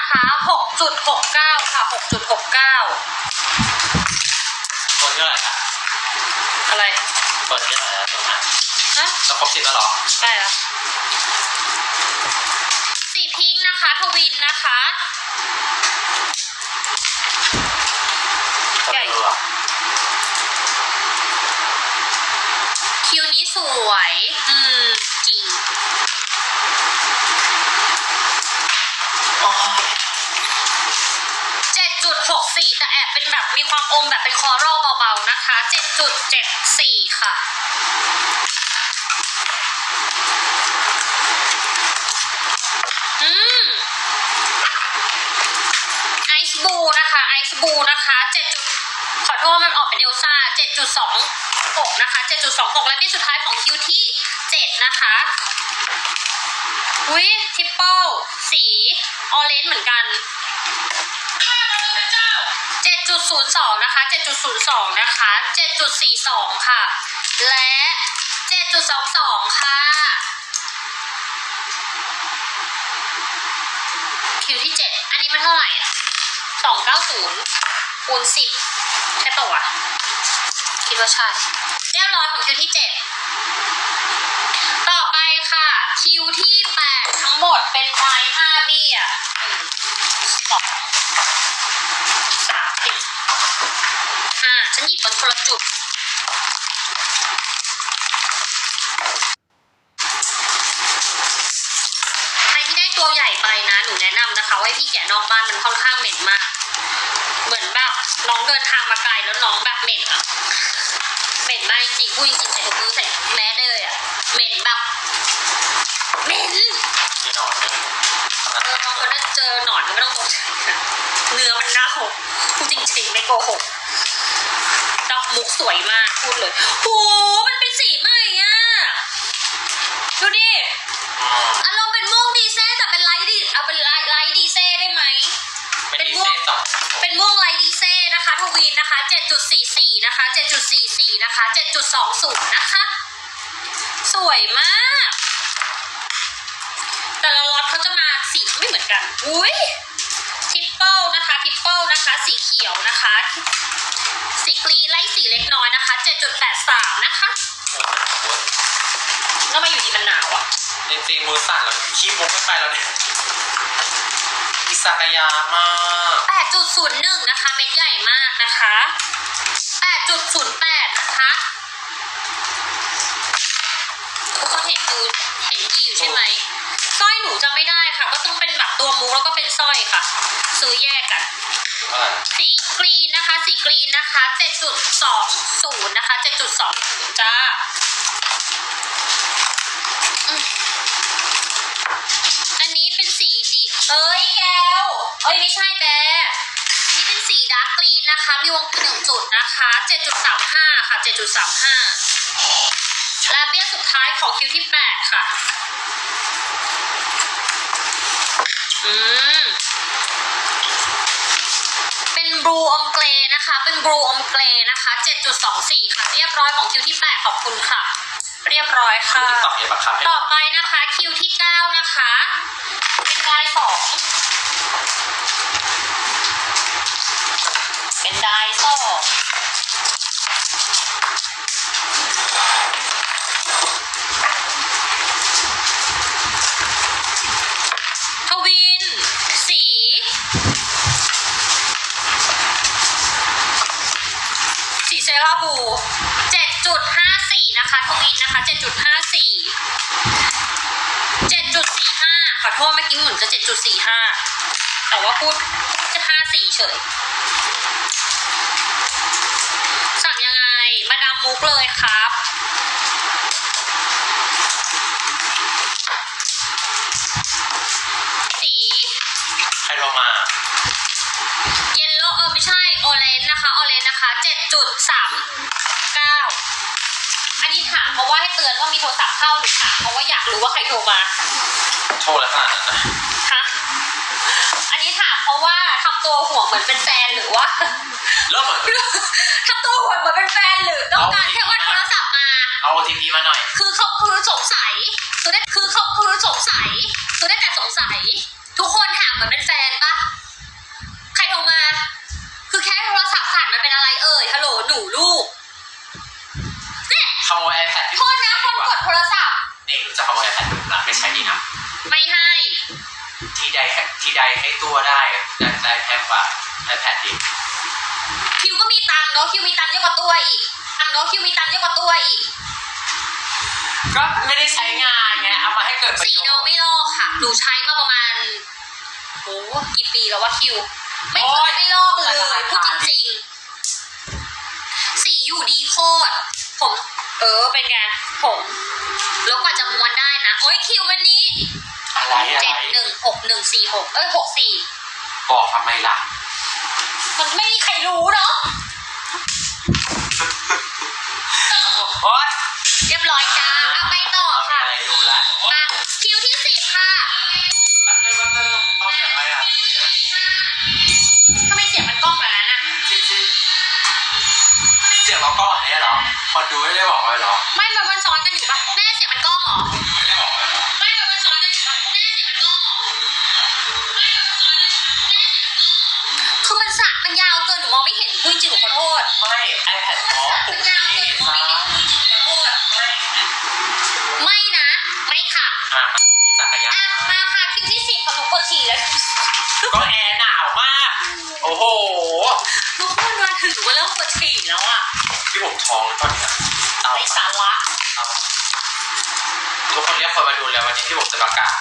นะคะหกจุดหกเก้าค่ะหกจุดหกเก้าตัวที่เท่าไหร่นะอะไร ตัวที่เท่าไหร่นะตัวนั้นฮะจะครบสิบแล้วเหรอได้แล้วสีพิงค์นะคะ ทวินนะคะใหญ่ตัวคิวนี้สวย อืม จริง 4แต่แอบเป็นแบบมีความอมแบบเป็นคอรัลเบาๆนะคะ 7.74 ค่ะอืมไอซ์บูนะคะไอซ์บูนะคะ7ขอโทษมันออกเป็นเอลซ่า 7.26 นะคะ 7.26 และที่สุดท้ายของคิวที่ 7 นะคะอุ้ยทิปเปิลสี ออเรนจ์เหมือนกัน 7.02 นะคะ 7.02 นะคะ 7.42 ค่ะ และ 7.22 ค่ะคิวที่เจ็ดอันนี้มันเท่าไหร่ 290คูณ10ใช่ปะวะคิดว่าใช่เรียบร้อยของคิวที่เจ็ดต่อไปค่ะคิวที่แปดทั้งหมดเป็นไพร์5เบี้ย1 2 ฉันหยิบบนคนละจุดใครที่ได้ตัวใหญ่ไปนะ หนูแนะนำนะคะว่าให้พี่แกะนอกบ้านมันค่อนข้างเหม็นมาก เหมือนแบบน้องเดินทางมาไกลแล้วน้องแบบเหม็นอะเหม็นมากจริงๆพูดจริงๆใส่ถุงมือใส่แมสได้เลยอะเหม็นแบบเหม็นนี่นอนเลยเออบางคนน่าจะเจอหนอนก็ไม่ต้องตกใจนะเนื้อมันเน่าพูดจริงๆไม่โกหกดอก มุกสวยมากพูดเลยโหมันเป็นสีใหม่อะดูดิ อารมณ์เป็นม่วงดีเซ่แต่เป็นไลท์ดีเอาเป็นไลท์ไลท์ดีเซ่ได้ไหม เป็นดีเซ่สองเป็นม่วงไลท์ดีเซ่นะคะทวีนนะคะ 7.44 นะคะ 7.44 นะคะ 7.20 นะคะ สวยมาก แต่ละล็อตเขาจะมาสีไม่เหมือนกัน อุ้ย เปิลนะคะทิปเปิลนะคะ สีเขียวนะคะ สีกรีนไล่สีเล็กน้อยนะคะ 7.83 นะคะโอ้ยแล้วมาอยู่ดีมันหนาวอะ จริงๆมือสั่นแล้วขี้มุกไม่ไปแล้วเนี่ยอิสากายามาก 8.01 นะคะ เม็ดใหญ่มากนะคะ เห็นดูเห็นดีอยู่ใช่ไหมสร้อยหนูจะไม่ได้ค่ะ ก็ต้องเป็นแบบตัวมูแล้วก็เป็นสร้อยค่ะ ซื้อแยกกันสีกรีนนะคะสีกรีนนะคะ7.20นะคะ7.20จ้าอันนี้เป็นสีดีเอ้ยแก้วเอ้ยไม่ใช่แบร์อันนี้เป็นสีดาร์กกรีนนะคะ มีวงกลมหนึ่งจุดนะคะ 7.35 ค่ะ 7.35 และเบี้ยสุดท้ายของคิวที่8ค่ะ อืม เป็นบลูอมเกรนะคะ เป็นบลูอมเกรนะคะ 7.24 ค่ะ เรียบร้อยของคิวที่8ขอบคุณค่ะ เรียบร้อยคือค่ะ ที่ตอบเห็นบังคับให้ต่อไปนะคะคิวที่9นะคะ เป็นได้สองเป็นได้สอง สีสีเซราบู7.54นะคะทวินนะคะ7.54 7.45ขอโทษเมื่อกี้เหมือนจะ7.45แต่ว่าพูดพูดจะ54เฉยสั่งยังไงมาดามมุกเลยครับ นะคะออเรนนะคะเจ็ดจุดสามเก้าอันนี้ถามเพราะว่าให้เตือนว่ามีโทรศัพท์เข้าหรือถามเพราะว่าอยากรู้ว่าใครโทรมาโทรแล้วขนาดนั้นนะฮะอันนี้ถามเพราะว่าทำตัวห่วงเหมือนเป็นแฟนหรือว่าเริ่มเหมือนทำตัวห่วงเหมือนเป็นแฟนหรือต้องการแค่ว่าโทรศัพท์มา เอา OTP มาหน่อย คือเขาคือสงสัยคือได้ อะกว่าตัวอีกตังค์เนาะคิวมีตังค์เยอะกว่าตัวอีกก็ไม่ได้ใช้งานไงเอามาให้เกิดประสีโยชโนน์ไม่ลอกค่ะ หนูใช้มาประมาณโอ้กี่ปีแล้ววะคิว ไม่เคยไม่ลอกเลยพูดจริงๆ สีอยู่ดีโคตร ผม เออเป็นไงผมแล้วกว่าจะม้วนได้นะ โอ้ยคิววันนี้อะไรอะเจ็ดไรหนึ่งหกหนึ่งสี่หกเอ้ยหกสี่บอกทำไมล่ะ มันไม่มีใครรู้เนาะ โอ๊ยเรียบร้อยจ้าเอาไปต่อเอามีค่ะอะไรดูแล้วมาคิวที่สิบค่ะแป๊บนึงแป๊บนึงเขาเสียงอะไรอะทำไมเสียงมันกล้องแบบนั้นอะจริงๆเสียงเราก็แบบนี้เหรอคนดูไม่ได้บอกเลยเหรอ ไม่มันมันซ้อนกันอยู่ปะแม่เสียงมันกล้องเหรอ ค่ะอะอิสระยะอะมาค่ะคิวที่สิบของหนูปวดฉี่แล้วก็แอร์หนาวมาก โอ้โหทุกคนมาถึงหนูก็เริ่มปวดฉี่แล้วอะพี่ผมท้องตอนเนี้ยเตาไร้สาระเตาทุกคนเรียกคนมาดูแล้ววันนี้พี่ผมจะประกาศ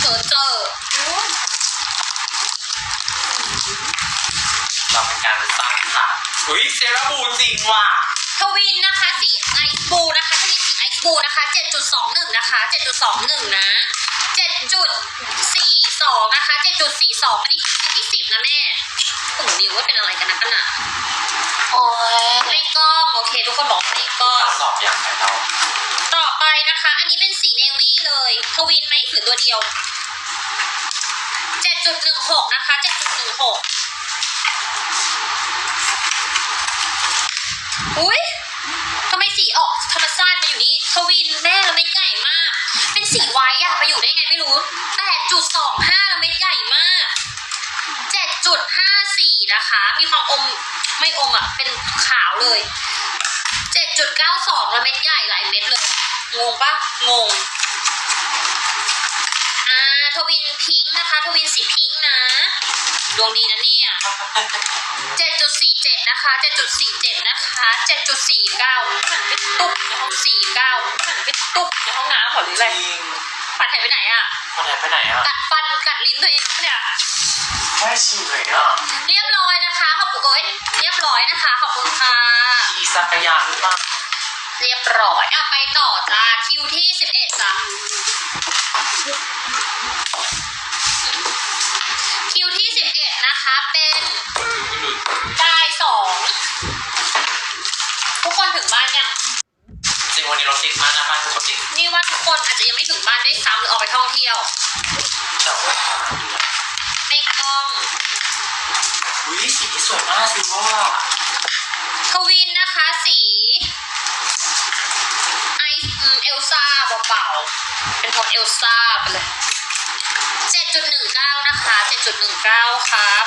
เจอเจอเราเป็นการสร้างข่าวอุ้ยเซราบูจริงว่ะ ทวินนะคะสีไอซ์บูนะคะ 7.21นะคะ7.21 นะ 7.42 นะคะ 7.42 อันนี้คิวที่สิบนะแม่ถุงนิ้วว่าเป็นอะไรกันนะกันน่ะโอ้ยไม่กล้องโอเค ทุกคนบอกไม่กล้องสอบอย่างไรเราต่อไปนะคะ อันนี้เป็นสีเนวี่เลยทวินไหมหรือตัวเดียว 7.16 นะคะ 7.16 อุ้ยทำ ไมสีออกธรรมชาติมาอยู่นี่ทวินแม่แล้วเม็ดใหญ่มาก เป็นสีไว้อะไปอยู่ได้ไงไม่รู้8.25แล้วเม็ดใหญ่มาก7.54นะคะ มีความอมไม่อมอะเป็นขาวเลย7.92แล้วเม็ดใหญ่หลายเม็ดเลย งงปะงงอ่าทวินพิงค์นะคะทวินสีพิงค์นะ ดวงดีนะเนี่ยเจ็ดจุดสี่ 7.47นะคะ7.47นะคะ7.49หันไปตุ๊บในห้อง49หันไปตุ๊บในห้องน้ำเหรอหรืออะไรจริงฝันหายไปไหนอะคนไหนไปไหนอะกัดฟันกัดลิ้นตัวเองปะเนี่ยแค่ฉี่เลยอะเรียบร้อยนะคะขอบคุณเอ้ยเรียบร้อยนะคะขอบคุณค่ะอีสักยาหรือเปล่าเรียบร้อยอะไปต่อจ้าคิวที่สิบเอ็ดจ้ะ คิวที่สิบเอ็ดนะคะเป็นกายสองทุกคนถึงบ้านยัง จริงวันนี้รถติดมากนะบ้านปกตินี่ว่าทุกคนอาจจะยังไม่ถึงบ้านด้วยซ้ำหรือออกไปท่องเที่ยว แต่ว่าไม่ต้องอุ้ยสีสวยมากสิว่าทวินนะคะสีไอซ์อืมเอลซ่าเบาๆเป็นโทนเอลซ่าไปเลย 7.19นะคะ7.19ครับ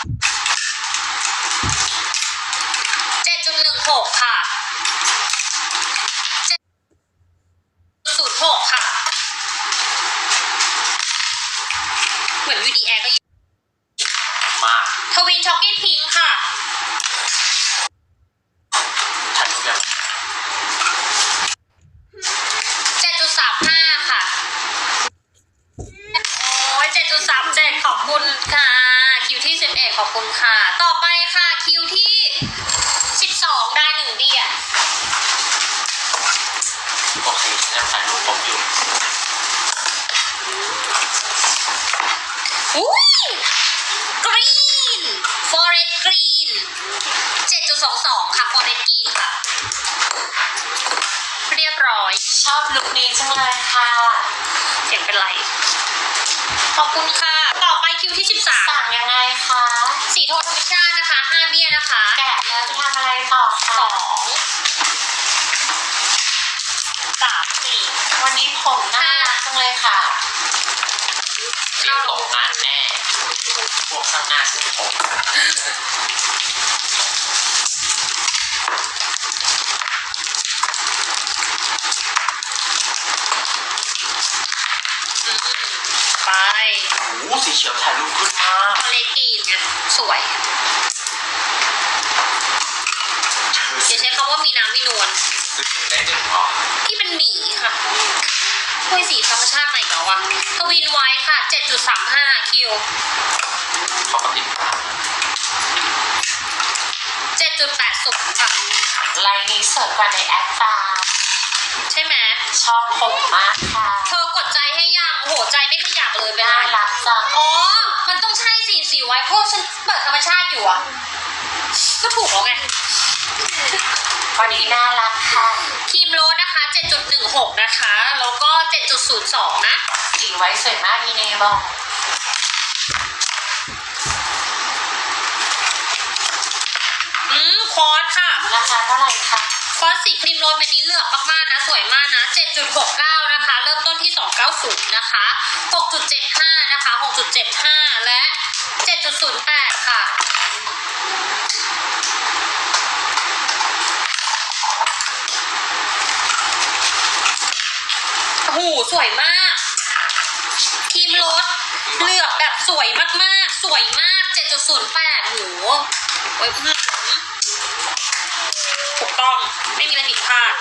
7.16ค่ะ7.06ค่ะ เหมือน VDR ก็ยิงมากทวินช็อกกี้พิงค์ อุ้ยกรีน forest green 7.22 ค่ะ forest green ค่ะ เรียบร้อย ชอบลุคนี้จังเลยค่ะ เสียงเป็นไร ขอบคุณค่ะ ต่อไปคิวที่ สั่งยังไงคะ13สีโทนธรรมชาตินะคะ 5 เบี้ยนะคะแกะแล้วจะทำอะไรต่อสคะองสามสี่วันนี้ผมน่ารักจังเลยค่ะ ฟิลตกงานแน่พวกข้างหน้าซึ่งผมไปโอ้สีเขียวถ่ายรูปขึ้นมากเขาเลกรีนไงสวยอย่าใช้คำว่ามีน้ำไม่นวลที่เป็นหมีค่ะ ถ้วยสีธรรมชาติใหม่เก่าวะทวินไว้ค่ะ 7.35 คิว เขาก็ติด7.80ค่ะ ไลน์นี้สวยกว่าในแอปตาใช่ไหมชอบผมมากค่ะเธอกดใจให้ยังโอ้โหใจไม่ขยับเลยเป็นน่าไรรักจังอ๋อ มันต้องใช่สีสีไว้เพราะฉันเปิดธรรมชาติอยู่อะ ก็ถูกแล้วไง วันนี้น่ารักค่ะครีมโรสนะคะ 7.16 นะคะ แล้วก็ 7.02 นะสีไว้สวยมากมีเนบอกอืมคอร์สค่ะ ราคาเท่าไหร่คะคอร์สสีครีมโรสเม็ดนี้เลือกมากๆนะ สวยมากนะ 7.69 นะคะ เริ่มต้นที่ 290 นะคะ 6.75 นะคะ 6.75 และ 7.08 ค่ะ โอ้โหสวยมากครีมโรสเลือกแบบสวยมากๆ สวยมาก 7.08โหโอ้ยอื้อหือถูกต้องไม่มีอะไรผิดพลาด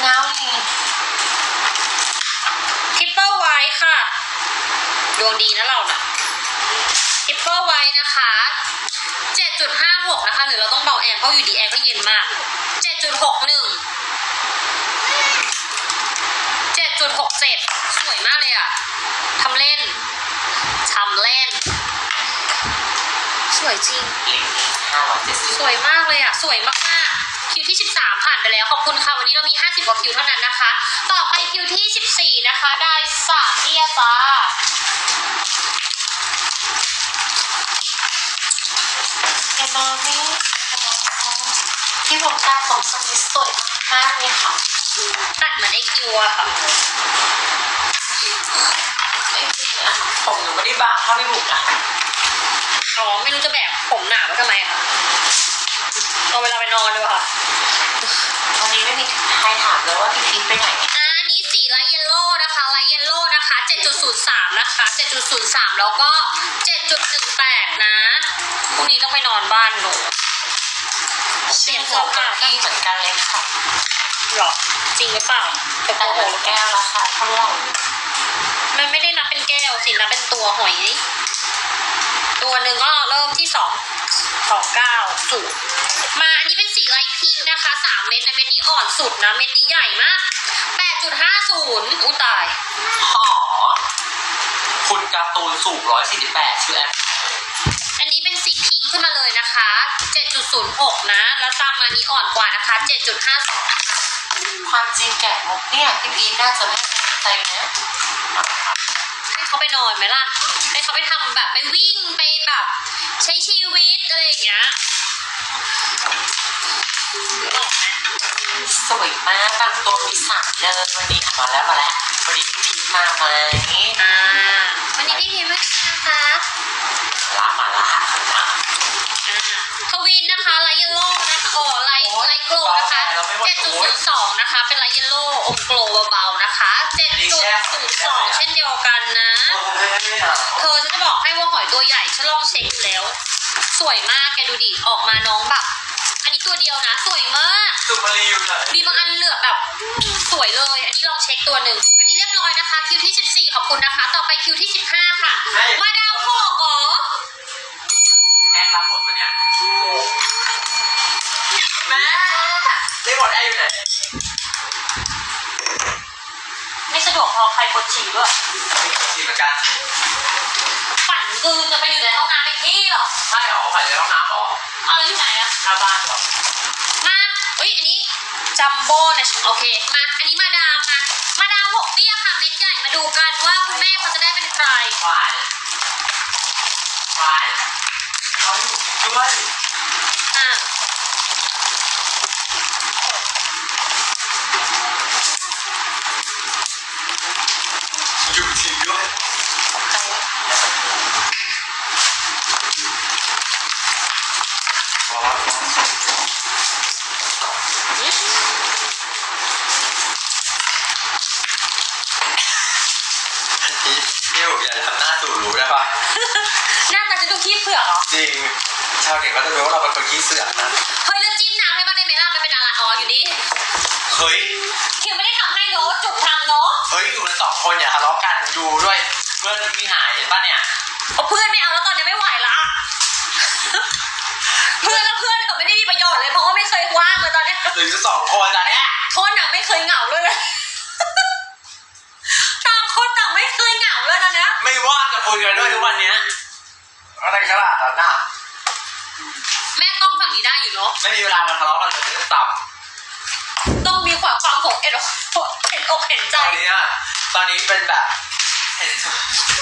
เงานี่ทริปเปอร์ไว้ค่ะ ดวงดีนะเราน่ะทริปเปอร์ไว้นะคะ 7.56 นะคะ หรือเราต้องเบาแอร์เพราะอยู่ดีแอร์ก็เย็นมาก 7.61 7.67สวยมากเลยอะทำเล่นทำเล่น สวยจริง สวยมากเลยอะ สวยมากๆ คิวที่ 13 ผ่านไปแล้ว ขอบคุณค่ะ วันนี้เรามี 50กว่าคิวเท่านั้นนะคะ ต่อไปคิวที่ 14 นะคะ ได้สามเทียจ้าเอมอมี่ที่ผมตัดผมทรงนี้สวยมากเลยค่ะ ตัดเหมือนไอคิวอะค่ะไม่จริงอะผมหนูไม่ได้บางเท่าพี่บุ๋มนะอ๋อไม่รู้จะแบกผมหนาไว้ทำไมอะค่ะเอาเวลาไปนอนดีกว่าค่ะวันนี้ไม่มีใครถามเลยว่าพี่พีทไปไหนอ่าอันนี้สีไลท์เยลโล่นะคะไลท์เยลโล่นะคะ 7.03 นะคะ 7.03 แล้วก็ 7.18 นะพรุ่งนี้ต้องไปนอนบ้านหนูเปลี่ยนเสื้อผ้าพี่เหมือนกันเลยค่ะ หรอจริงหรือเปล่าแต่โกแต่หเหมือกนหรือเปแก้ล่าวราคาเท่าไหร่มันไม่ได้นับเป็นแก้วสินับเป็นตัวหอย ตัวหนึ่งก็เริ่มที่สองสองเก้าสูตรมาอันนี้เป็นสีไลท์พิงค์นะคะสามเม็ดนะเม็ดนี้อ่อนสุดนะ เม็ดนี้ใหญ่มากแปดจุดห้าศูนย์อุ้ตายหอคุณการ์ตูนสูง148ชื่อแอปอันนี้เป็นสีพิงค์ขึ้นมาเลยนะคะ7.06นะ แล้วตามมานี้อ่อนกว่านะคะ7.50 ความจริงแกะมุกเนี่ยพี่พีทน่าจะไม่สนใจนะให้เขาไปนอนไหมล่ะ ให้เขาไปทำแบบไปวิ่งไปแบบ ใช้ชีวิตอะไรอย่างเงี้ยนึกออกไหมสวยมากบางตัวมีสามเดินวันนี้มาแล้วมาแล้ววันนี้พี่พีทมาไหมอ่าวันนี้พี่พีไม่มาครับลามาลา อ่าทวินนะคะไลท์เยลโล่นะคะอ๋อไลท์ไลท์โกลนะคะ7.02นะคะ เป็นไลท์เยลโล่อมโกลเบาๆนะคะ7.02เช่นเดียวกันนะ เธอฉันจะบอกให้ว่าหอยตัวใหญ่ฉันลองเช็คแล้ว สวยมากแกดูดิออกมาน้องแบบ อันนี้ตัวเดียวนะ สวยมาก สุมารีอยู่ไหนมีบางอันเหลือกแบบสวยเลย อันนี้ลองเช็คตัวหนึ่ง อันนี้เรียบร้อยนะคะ คิวที่ 14 ขอบคุณนะคะ ต่อไปคิวที่ 15 ค่ะ มาดามหกอ๋อ แม่รับหมดวันเนี้ยแม่ได้หมดแอร์อยู่ไหนไม่สะดวกพอใครกดฉี่ด้วยมีคนจีบเหมือนกันฝันคือจะไปอยู่ในห้องน้ำไปที่หรอใช่เหรอผ่านในห้องน้ำเหรอเอาแล้วอยู่ไหนอะหน้าบ้านเหรอมาเอ้ยอันนี้จัมโบ้นะโอเคมาอันนี้มาดามมามาดามหกเบี้ยค่ะเม็ดใหญ่มาดูกันว่าคุณแม่เขาจะได้เป็นใครหวานหวาน เขาอยู่จริงด้วย อะ เราเป็นคนขี้เสือกนะ เฮ้ยแล้วจิ้มน้ำให้มันได้ไหมล่ะมันเป็นอะไรอ๋ออยู่นี่เฮ้ย คิวไม่ได้ทำให้เนาะจุกทำเนาะเฮ้ยอยู่กันสองคนอย่าทะเลาะกันดูด้วย เพื่อนมีหายเห็นปะเนี่ย เอาเพื่อนไม่เอาแล้วตอนนี้ไม่ไหวละ เพื่อนแล้วเพื่อนก็ไม่ได้มีประโยชน์เลยเพราะว่าไม่เคยว่างเลยตอนเนี้ย หรืออยู่สองคนตอนเนี้ยโทษหนังไม่เคยเหงาเลยเลยต่างคนต่างไม่เคยเหงาเลยตอนเนี้ยไม่ว่างจะคุยกันด้วยทุกวันเนี้ยอะไรขนาดนั้นน่ะ แม่ต้องฝั่งนี้ได้อยู่เนาะไม่มีเวลามาทะเลาะกันเลยต่ำต้องมีความความของเอ็นอกเห็นอกเห็นใจตอนเนี้ยตอนนี้เป็นแบบเห็น